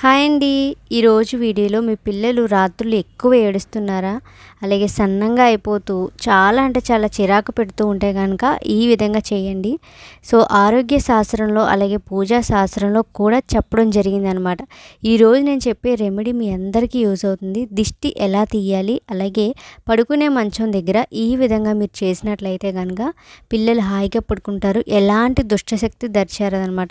Hi అండి. ఈరోజు వీడియోలో మీ పిల్లలు రాత్రులు ఎక్కువ ఏడుస్తున్నారా? అలాగే సన్నంగా అయిపోతూ చాలా అంటే చాలా చిరాకు పెడుతూ ఉంటే కనుక ఈ విధంగా చేయండి. సో ఆరోగ్య శాస్త్రంలో అలాగే పూజా శాస్త్రంలో కూడా చెప్పడం జరిగిందనమాట. ఈరోజు నేను చెప్పే రెమెడీ మీ అందరికీ యూజ్ అవుతుంది. దిష్టి ఎలా తీయాలి? అలాగే పడుకునే మంచం దగ్గర ఈ విధంగా మీరు చేసినట్లయితే కనుక పిల్లలు హాయిగా పడుకుంటారు. ఎలాంటి దుష్టశక్తి దర్చారనమాట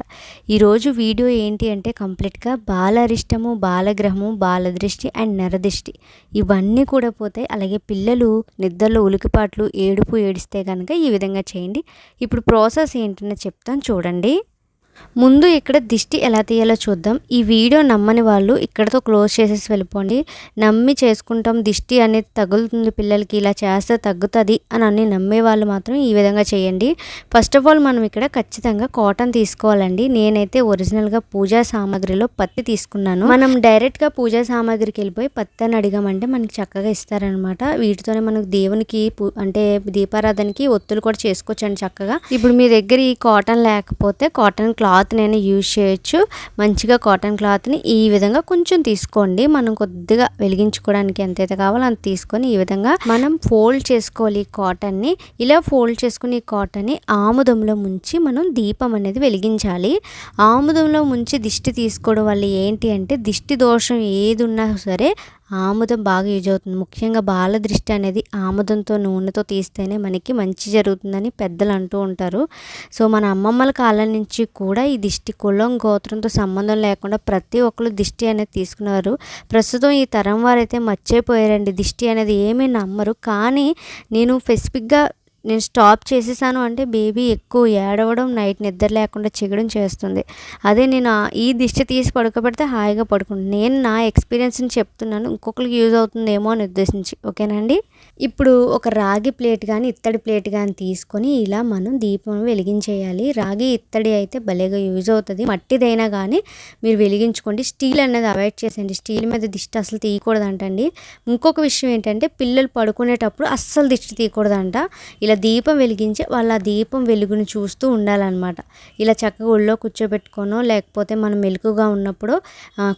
ఈరోజు వీడియో ఏంటి అంటే కంప్లీట్గా బాలరిష్టము బాలగ్రహము బాలదృష్టి అండ్ నరదృష్టి. ఇవన్నీ కూడా పోతాయి అలాగే పిల్లలు నిద్రలో ఉలికిపాట్లు ఏడుపు ఏడిస్తే కనుక ఈ విధంగా చేయండి. ఇప్పుడు ప్రాసెస్ ఏంటనే చెప్తాను చూడండి. ముందు ఇక్కడ దిష్టి ఎలా తీయాలో చూద్దాం. ఈ వీడియో నమ్మని వాళ్ళు ఇక్కడతో క్లోజ్ చేసేసి వెళ్ళిపోండి. నమ్మి చేసుకుంటాం దిష్టి అనేది తగులుతుంది పిల్లలకి ఇలా చేస్తే తగ్గుతుంది అని అన్ని నమ్మే వాళ్ళు మాత్రం ఈ విధంగా చేయండి. ఫస్ట్ ఆఫ్ ఆల్ మనం ఇక్కడ ఖచ్చితంగా కాటన్ తీసుకోవాలండి. నేనైతే ఒరిజినల్గా పూజా సామాగ్రిలో పత్తి తీసుకున్నాను. మనం డైరెక్ట్గా పూజా సామాగ్రికి వెళ్ళిపోయి పత్తి అని అడిగామంటే మనకి చక్కగా ఇస్తారనమాట వీటితోనే మనకు దేవునికి అంటే దీపారాధనకి ఒత్తులు కూడా చేసుకోవచ్చండి చక్కగా. ఇప్పుడు మీ దగ్గర ఈ కాటన్ లేకపోతే కాటన్ క్లాత్ క్లాత్ని యూజ్ చేయొచ్చు. మంచిగా కాటన్ క్లాత్ని ఈ విధంగా కొంచెం తీసుకోండి. మనం కొద్దిగా వెలిగించుకోవడానికి ఎంతైతే కావాలో అంత తీసుకొని ఈ విధంగా మనం ఫోల్డ్ చేసుకోవాలి ఈ కాటన్ని. ఇలా ఫోల్డ్ చేసుకుని ఈ కాటన్ని ఆముదంలో ముంచి మనం దీపం అనేది వెలిగించాలి. ఆముదంలో ముంచి దిష్టి తీసుకోవడం వల్ల ఏంటి అంటే దిష్టి దోషం ఏది ఉన్నా సరే ఆముదం బాగా యూజ్ అవుతుంది. ముఖ్యంగా బాల దృష్టి అనేది ఆముదంతో నూనెతో తీస్తేనే మనకి మంచి జరుగుతుందని పెద్దలు అంటూ ఉంటారు. సో మన అమ్మమ్మల కాలం నుంచి కూడా ఈ దిష్టి కులం గోత్రంతో సంబంధం లేకుండా ప్రతి ఒక్కరు దిష్టి అనేది తీసుకున్నారు. ప్రస్తుతం ఈ తరం వారైతే మర్చిపోయారండి. దిష్టి అనేది ఏమీ నమ్మరు. కానీ నేను స్పెసిఫిక్గా నేను స్టాప్ చేసేసాను అంటే బేబీ ఎక్కువ ఏడవడం నైట్ నిద్ర లేకుండా చెగడం చేస్తుంది. అదే నేను ఈ దిష్టి తీసి పడుకోబెడితే హాయిగా పడుకుంటుంది నేను నా ఎక్స్పీరియన్స్ని చెప్తున్నాను. ఇంకొకరికి యూజ్ అవుతుందేమో అని ఉద్దేశించి. ఓకేనండి ఇప్పుడు ఒక రాగి ప్లేట్ కానీ ఇత్తడి ప్లేట్ కానీ తీసుకొని ఇలా మనం దీపం వెలిగించేయాలి. రాగి ఇత్తడి అయితే భలేగా యూజ్ అవుతుంది. మట్టిదైనా కానీ మీరు వెలిగించుకోండి. స్టీల్ అనేది అవాయిడ్ చేసేయండి. స్టీల్ మీద దిష్టి అసలు తీయకూడదంటండి. ఇంకొక విషయం ఏంటంటే పిల్లలు పడుకునేటప్పుడు అస్సలు దిష్టి తీయకూడదంట. ఇలా దీపం వెలిగించి వాళ్ళ ఆ దీపం వెలుగును చూస్తూ ఉండాలన్నమాట. ఇలా చక్కగా ఒళ్ళో కూర్చోబెట్టుకోనో లేకపోతే మనం మెలుకుగా ఉన్నప్పుడు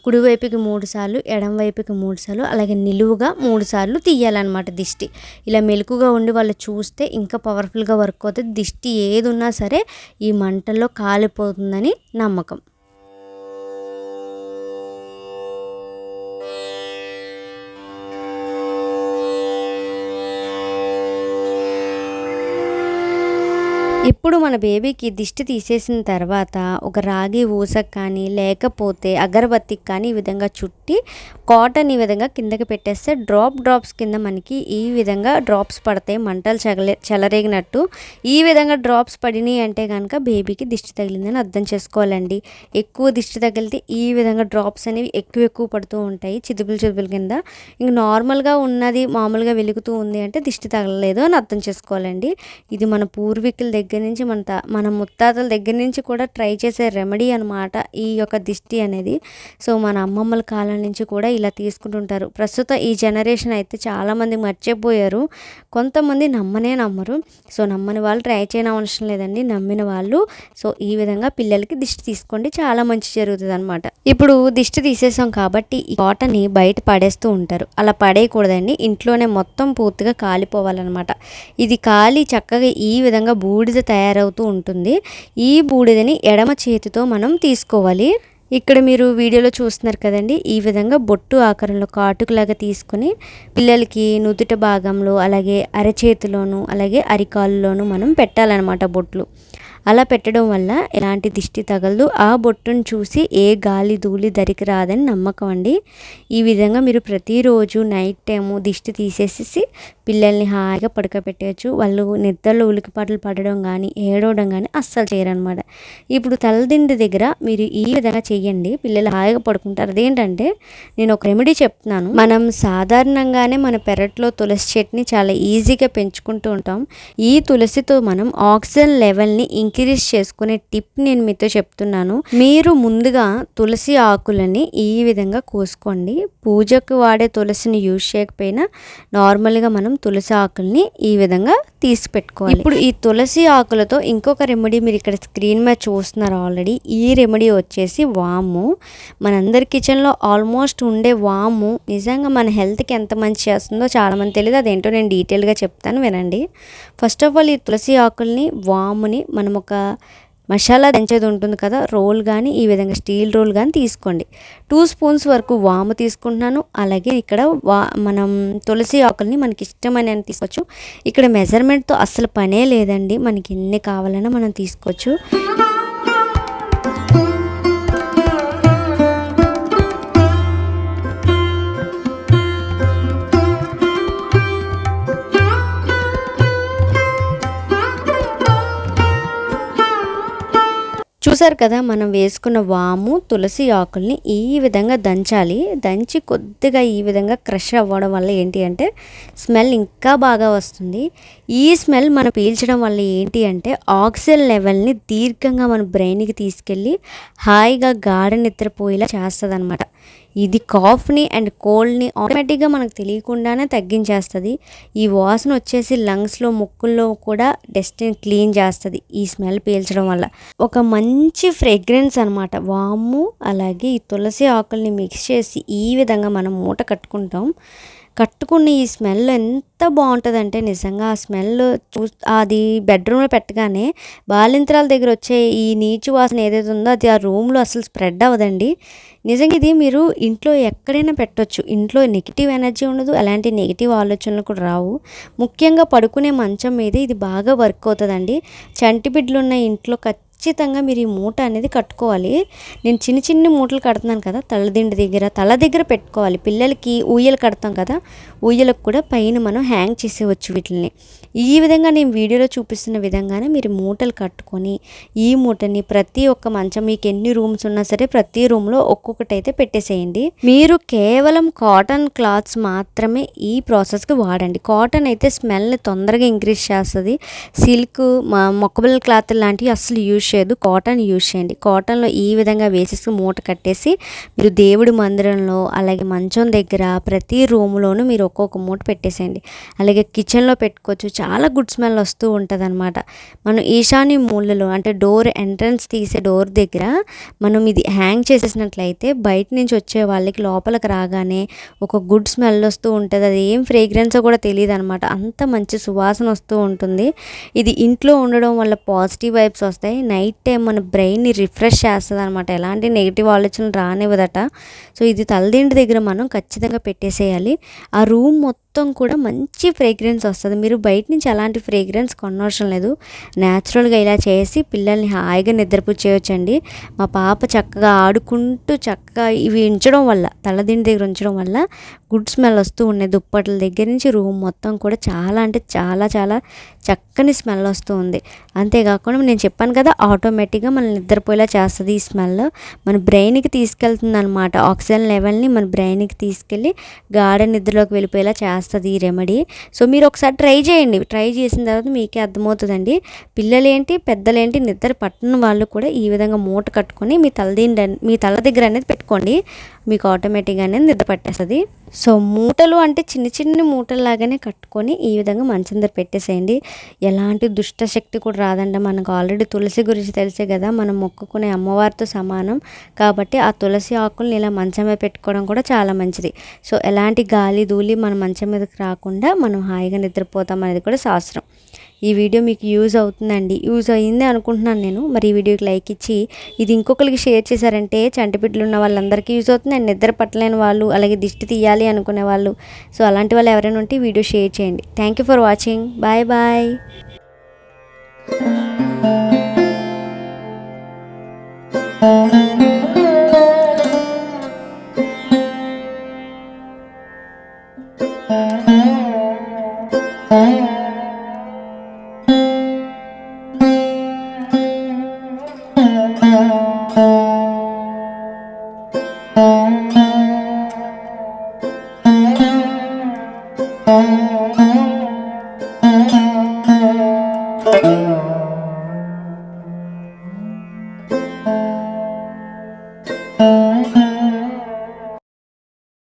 కుడివైపుకి మూడు సార్లు ఎడం వైపుకి మూడు సార్లు అలాగే నిలువుగా మూడు సార్లు తీయాలన్నమాట దిష్టి. ఇలా మెలుకుగా ఉండి వాళ్ళు చూస్తే ఇంకా పవర్ఫుల్గా వర్క్ అవుతుంది. దిష్టి ఏది ఉన్నా సరే ఈ మంటల్లో కాలిపోతుందని నమ్మకం. ఇప్పుడు మన బేబీకి దిష్టి తీసేసిన తర్వాత ఒక రాగి ఊసకు కానీ లేకపోతే అగరబత్తికి కానీ ఈ విధంగా చుట్టి కాటన్ ఈ విధంగా కిందకి పెట్టేస్తే డ్రాప్ డ్రాప్స్ కింద మనకి ఈ విధంగా డ్రాప్స్ పడతాయి. మంటలు చగలే చెలరేగినట్టు ఈ విధంగా డ్రాప్స్ పడినాయి అంటే కనుక బేబీకి దిష్టి తగిలిందని అర్థం చేసుకోవాలండి. ఎక్కువ దిష్టి తగిలితే ఈ విధంగా డ్రాప్స్ అనేవి ఎక్కువ ఎక్కువ పడుతూ ఉంటాయి. చిదుపులు చిదుపుల కింద ఇంక నార్మల్గా ఉన్నది మామూలుగా వెలుగుతూ ఉంది అంటే దిష్టి తగలలేదు అని అర్థం చేసుకోవాలండి. ఇది మన పూర్వీకుల దగ్గర దగ్గర నుంచి మన మన ముత్తాతల దగ్గర నుంచి కూడా ట్రై చేసే రెమెడీ అనమాట ఈ యొక్క దిష్టి అనేది. సో మన అమ్మమ్మల కాలం నుంచి కూడా ఇలా తీసుకుంటుంటారు. ప్రస్తుతం ఈ జనరేషన్ అయితే చాలామంది మర్చిపోయారు. కొంతమంది నమ్మనే నమ్మరు. సో నమ్మని వాళ్ళు ట్రై చేయడం అవసరం లేదండి. నమ్మిన వాళ్ళు. సో ఈ విధంగా పిల్లలకి దిష్టి తీసుకోండి. చాలా మంచి జరుగుతుంది అనమాట ఇప్పుడు దిష్టి తీసేసాం కాబట్టి ఈ కాటన్ని బయట పడేస్తూ ఉంటారు. అలా పడేయకూడదండి. ఇంట్లోనే మొత్తం పూర్తిగా కాలిపోవాలన్నమాట. ఇది కాలి చక్కగా ఈ విధంగా బూడిద తయారవుతూ ఉంటుంది. ఈ బూడిదని ఎడమ చేతితో మనం తీసుకోవాలి. ఇక్కడ మీరు వీడియోలో చూస్తున్నారు కదండి ఈ విధంగా బొట్టు ఆకారంలో కాటుకులాగా తీసుకొని పిల్లలకి నుదుట భాగంలో అలాగే అరచేతిలోను అలాగే అరికాలులోను మనం పెట్టాలన్నమాట బొట్లు. అలా పెట్టడం వల్ల ఎలాంటి దిష్టి తగలదు. ఆ బొట్టును చూసి ఏ గాలి ధూళి దరికి రాదని నమ్మకం అండి. ఈ విధంగా మీరు ప్రతిరోజు నైట్ టైము దిష్టి తీసేసి పిల్లల్ని హాయిగా పడుకోబెట్టవచ్చు వాళ్ళు నిద్రలో ఉలికిపాట్లు పడడం కానీ ఏడవడం కానీ అస్సలు చేయరనమాట ఇప్పుడు తలదిండి దగ్గర మీరు ఈ విధంగా చేయండి పిల్లలు హాయిగా పడుకుంటారు. అదేంటంటే నేను ఒక రెమెడీ చెప్తున్నాను. మనం సాధారణంగానే మన పెరట్లో తులసి చెట్ని చాలా ఈజీగా పెంచుకుంటూ ఉంటాం. ఈ తులసితో మనం ఆక్సిజన్ లెవెల్ని ఇంక్రీజ్ ఇంక్రీజ్ చేసుకునే టిప్ నేను మీతో చెప్తున్నాను. మీరు ముందుగా తులసి ఆకులని ఈ విధంగా కోసుకోండి. పూజకు వాడే తులసిని యూజ్ చేయకపోయినా నార్మల్గా మనం తులసి ఆకుల్ని ఈ విధంగా తీసి పెట్టుకోవాలి ఇప్పుడు ఈ తులసి ఆకులతో ఇంకొక రెమెడీ మీరు ఇక్కడ స్క్రీన్ మీద చూస్తున్నారు ఆల్రెడీ. ఈ రెమెడీ వచ్చేసి వాము. మనందరి కిచెన్లో ఆల్మోస్ట్ ఉండే వాము నిజంగా మన హెల్త్కి ఎంత మంచి చేస్తుందో చాలామంది తెలియదు అదేంటో నేను డీటెయిల్గా చెప్తాను వినండి. ఫస్ట్ ఆఫ్ ఆల్ ఈ తులసి ఆకుల్ని వాముని మనం ఒక మసాలా దంచేది ఉంటుంది కదా రోల్ కానీ ఈ విధంగా స్టీల్ రోల్ కానీ తీసుకోండి. టూ స్పూన్స్ వరకు వాము తీసుకుంటున్నాను. అలాగే ఇక్కడ వా మనం తులసి ఆకుల్ని మనకి ఇష్టమైన తీసుకోవచ్చు. ఇక్కడ మెజర్మెంట్తో అస్సలు పనే లేదండి. మనకి ఎన్ని కావాలన్నా మనం తీసుకోవచ్చు. చూసారు కదా మనం వేసుకున్న వాము తులసి ఆకుల్ని ఈ విధంగా దంచాలి. దంచి కొద్దిగా ఈ విధంగా క్రష్ అవ్వడం వల్ల ఏంటి అంటే స్మెల్ ఇంకా బాగా వస్తుంది. ఈ స్మెల్ మనం పీల్చడం వల్ల ఏంటి అంటే ఆక్సిజన్ లెవెల్ని దీర్ఘంగా మన బ్రెయిన్కి తీసుకెళ్ళి హాయిగా గాఢ నిద్రపోయేలా చేస్తుంది అనమాట ఇది కాఫ్ని అండ్ కోల్డ్ని ఆటోమేటిక్గా మనకు తెలియకుండానే తగ్గించేస్తుంది. ఈ వాసన వచ్చేసి లంగ్స్లో ముక్కుల్లో కూడా డస్ట్ని క్లీన్ చేస్తుంది ఈ స్మెల్ పీల్చడం వల్ల. ఒక మంచి ఫ్రేగ్రెన్స్ అనమాట వాము అలాగే ఈ తులసి ఆకుల్ని మిక్స్ చేసి ఈ విధంగా మనం మూట కట్టుకుంటాం. కట్టుకున్న ఈ స్మెల్ ఎంత బాగుంటుందంటే నిజంగా ఆ స్మెల్ చూ అది బెడ్రూమ్లో పెట్టగానే బాలింతరాల దగ్గర వచ్చే ఈ నీచు వాసన ఏదైతే ఉందో అది ఆ రూమ్లో అసలు స్ప్రెడ్ అవ్వదండి. నిజంగా ఇది మీరు ఇంట్లో ఎక్కడైనా పెట్టవచ్చు ఇంట్లో నెగిటివ్ ఎనర్జీ ఉండదు అలాంటి నెగిటివ్ ఆలోచనలు కూడా రావు. ముఖ్యంగా పడుకునే మంచం మీద ఇది బాగా వర్క్ అవుతుందండి. చంటి బిడ్డలు ఉన్న ఇంట్లో ఖచ్చితంగా ఖచ్చితంగా మీరు ఈ మూట అనేది కట్టుకోవాలి. నేను చిన్న చిన్న మూటలు కడుతున్నాను కదా తలదిండి దగ్గర తల దగ్గర పెట్టుకోవాలి. పిల్లలకి ఊయలు కడతాం కదా ఊయలకు కూడా పైన మనం హ్యాంగ్ చేసేవచ్చు వీటిని ఈ విధంగా నేను వీడియోలో చూపిస్తున్న విధంగానే మీరు మూటలు కట్టుకొని ఈ మూటని ప్రతి ఒక్క మంచం మీకు ఎన్ని రూమ్స్ ఉన్నా సరే ప్రతి రూమ్లో ఒక్కొక్కటి అయితే పెట్టేసేయండి. మీరు కేవలం కాటన్ క్లాత్స్ మాత్రమే ఈ ప్రాసెస్కి వాడండి. కాటన్ అయితే స్మెల్ని తొందరగా ఇంక్రీజ్ చేస్తుంది. సిల్క్ మొక్కబిల్ల క్లాత్ లాంటివి అస్సలు యూజ్ చేయదు కాటన్ యూజ్ చేయండి. కాటన్లో ఈ విధంగా వేసేసి మూట కట్టేసి మీరు దేవుడి మందిరంలో అలాగే మంచం దగ్గర ప్రతి రూమ్లోనూ మీరు ఒక్కొక్క మూట పెట్టేసేయండి. అలాగే కిచెన్లో పెట్టుకోవచ్చు. చాలా గుడ్ స్మెల్ వస్తూ ఉంటుంది అనమాట మనం ఈశాన్య మూలలో అంటే డోర్ ఎంట్రన్స్ తీసే డోర్ దగ్గర మనం ఇది హ్యాంగ్ చేసేసినట్లయితే బయట నుంచి వచ్చే వాళ్ళకి లోపలికి రాగానే ఒక గుడ్ స్మెల్ వస్తూ ఉంటుంది. అది ఏం ఫ్రేగ్రెన్స్ కూడా తెలియదు అనమాట అంత మంచి సువాసన వస్తూ ఉంటుంది. ఇది ఇంట్లో ఉండడం వల్ల పాజిటివ్ వైబ్స్ వస్తాయి నైట్ టైం మన బ్రెయిన్ని రిఫ్రెష్ చేస్తుంది అనమాట ఎలాంటి నెగిటివ్ ఆలోచనలు రానివ్వదట. సో ఇది తలదిండి దగ్గర మనం ఖచ్చితంగా పెట్టేసేయాలి. ఆ రూమ్ మొత్తం మొత్తం కూడా మంచి ఫ్రేగ్రెన్స్ వస్తుంది. మీరు బయట నుంచి అలాంటి ఫ్రేగ్రెన్స్ కొనవసరం లేదు. న్యాచురల్గా ఇలా చేసి పిల్లల్ని హాయిగా నిద్రపుచ్చేయొచ్చండి. మా పాప చక్కగా ఆడుకుంటూ చక్కగా ఇవి ఉంచడం వల్ల తలదిండి దగ్గర ఉంచడం వల్ల గుడ్ స్మెల్ వస్తూ ఉన్నాయి. దుప్పట్ల దగ్గర నుంచి రూమ్ మొత్తం కూడా చాలా అంటే చాలా చాలా చక్కని స్మెల్ వస్తూ ఉంది. అంతేకాకుండా నేను చెప్పాను కదా ఆటోమేటిక్గా మనం నిద్రపోయేలా చేస్తుంది ఈ స్మెల్. మన బ్రెయిన్కి తీసుకెళ్తుంది అనమాట ఆక్సిజన్ లెవెల్ని మన బ్రెయిన్కి తీసుకెళ్ళి గాఢ నిద్రలోకి వెళ్ళిపోయేలా చేస్తుంది. ఈ రెమెడీ సో మీరు ఒకసారి ట్రై చేయండి. ట్రై చేసిన తర్వాత మీకే అర్థమవుతుందండి. పిల్లలేంటి పెద్దలేంటి నిద్ర పట్టని వాళ్ళు కూడా ఈ విధంగా మూట కట్టుకొని మీ తలదిండి మీ తల దగ్గర అనేది పెట్టుకోండి. మీకు ఆటోమేటిక్గానే నిద్ర పట్టేస్తుంది. సో మూటలు అంటే చిన్న చిన్న మూటల్లాగానే కట్టుకొని ఈ విధంగా మంచం దగ్గర పెట్టేసేయండి. ఎలాంటి దుష్ట శక్తి కూడా రాదండి మనకు ఆల్రెడీ తులసి గురించి తెలిసే కదా మనం మొక్కుకునే అమ్మవారితో సమానం. కాబట్టి ఆ తులసి ఆకుల్ని ఇలా మంచం మీద పెట్టుకోవడం కూడా చాలా మంచిది. సో ఎలాంటి గాలి ధూళి మన మంచం మీదకి రాకుండా మనం హాయిగా నిద్రపోతాం అనేది కూడా శాస్త్రం. ఈ వీడియో మీకు యూజ్ అవుతుందండి. యూజ్ అయ్యింది అనుకుంటున్నాను నేను. మరి ఈ వీడియోకి లైక్ ఇచ్చి ఇది ఇంకొకరికి షేర్ చేశారంటే చంటిపిడ్డలు ఉన్న వాళ్ళందరికీ యూజ్ అవుతుంది. అండ్ నిద్ర పట్టలేని వాళ్ళు అలాగే దిష్టి తీయాలి అనుకునే వాళ్ళు. సో అలాంటి వాళ్ళు ఎవరైనా ఉంటే వీడియో షేర్ చేయండి. Thank you for watching bye bye